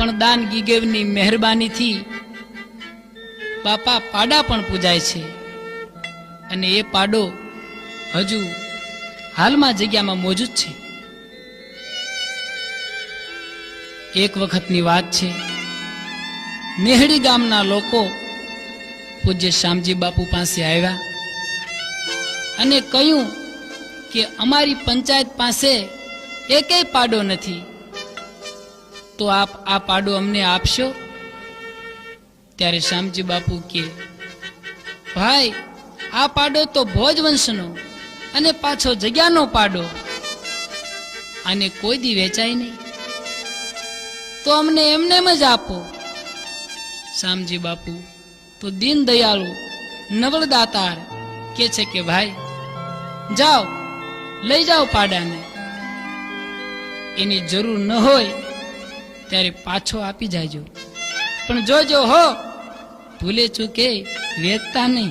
પણ દાન ગીગેવની મહેરબાનીથી બાપા પાડા પણ પૂજાય છે. અને એ પાડો હજુ હાલમાં જગ્યામાં મોજૂદ છે. એક વખતની વાત છે. મેહડી ગામના લોકો પૂજ્ય શ્યામજી બાપુ પાસે આવ્યા અને કહ્યું કે અમારી પંચાયત પાસે એકેય પાડો નથી. તો આપ આ પાડો અમને આપશો? ત્યારે શ્યામજી બાપુ કે, ભાઈ, આ પાડો તો ભોજવંશનો અને પાછો જગ્યાનો પાડો. આને કોઈ દી વેચાય નહીં. તો અમને એમને જ આપો. શ્યામજી બાપુ, તો દીન દયાળુ નવળદાતાર કે છે કે, ભાઈ, જાઓ, લઈ જાઓ પાડાને. એની જરૂર ન હોય ત્યારે પાછો આપી જાયજો. પણ જોજો હો ભૂલે ચૂકે વેચતા નહીં.